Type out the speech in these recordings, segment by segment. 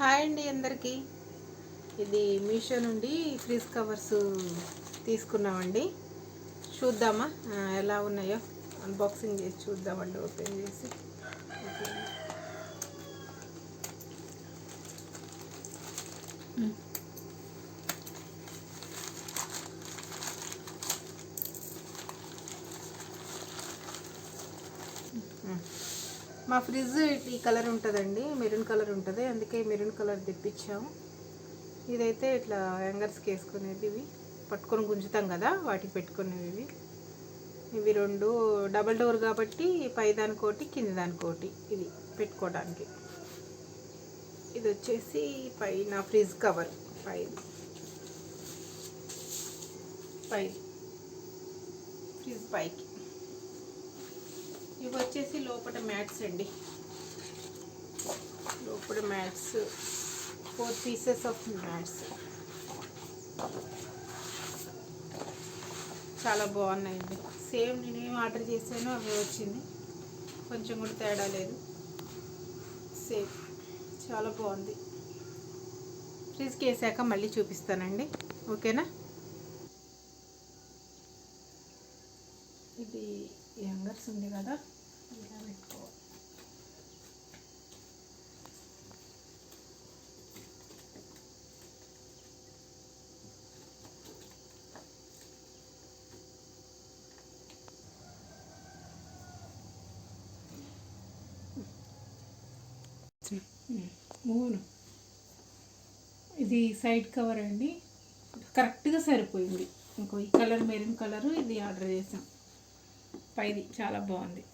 Hi అండి అందరికీ. ఇది మీషో నుండి ఫ్రీజ్ కవర్స్ తీసుకున్నామండి. చూద్దామా? ఎలా ఉన్నాయో? అన్బాక్సింగ్ చేసి చూద్దామండి ఓపెన్ చేసి. మా ఫ్రిడ్జ్ ఈ కలర్ ఉంటుందండి మెరూన్ కలర్ ఉంటుంది అందుకే మెరూన్ కలర్ తెప్పించాము. ఇదైతే ఇట్లా యాంగర్స్కి వేసుకునేది ఇవి. పట్టుకొని గుంజుతాం కదా వాటికి పెట్టుకునేవి ఇవి. ఇవి రెండు డబల్ డోర్ కాబట్టి పై దానికోటి కింద దానికోటి ఇది పెట్టుకోవడానికి. ఇది వచ్చేసి పైన ఫ్రిడ్జ్ కవర్ పై. పై. ఫ్రిడ్జ్ పైకి. వచ్చేసి లోపల మ్యాట్స్ అండి. లోపల mats four pieces of mats. చాలా బాగున్నాయండి. సేమ్ నేను ఏం ఆర్డర్ చేశానో అవి వచ్చింది. కొంచెం కూడా తేడా లేదు. సేమ్ చాలా బాగుంది. ఫ్రిడ్జ్కి వేసాక మళ్ళీ చూపిస్తానండి. ఓకేనా? ఇది యంగర్స్ ఉంది కదా? ఇలా పెట్టుకోవాలి మూను. ఇది సైడ్ కవర్ అండి. కరెక్ట్గా సరిపోయింది. ఇంకో ఈ కలర్ మెరూన్ కలరు ఇది ఆర్డర్ చేసాం. పైది చాలా బాగుంది.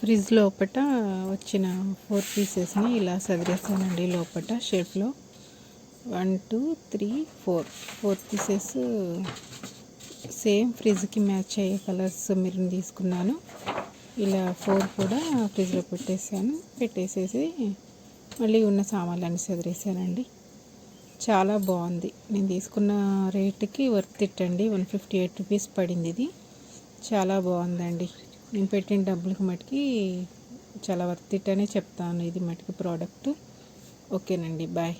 ఫ్రిడ్జ్ లోపట వచ్చిన ఫోర్ పీసెస్ని ఇలా సదిరేసానండి లోపట షేప్లో. One two three four. Four pieces same ఫ్రిడ్జ్కి match అయ్యే కలర్స్ మీరు తీసుకున్నాను. ఇలా ఫోర్ కూడా ఫ్రిడ్జ్లో పెట్టేసాను. పెట్టేసేసి మళ్ళీ ఉన్న సామాన్లన్నీ సదిరేసానండి. చాలా బాగుంది. నేను తీసుకున్న రేటుకి వర్త్ ఇట్ అండి. వన్ ఫిఫ్టీ ఎయిట్ రూపీస్ పడింది ఇది. చాలా బాగుందండి. నేను పెట్టిన డబ్బులకు మటుకి చాలా వర్త్ ఇట్ అనే చెప్తాను ఇది మటుకి ప్రోడక్ట్. ఓకేనండి బాయ్.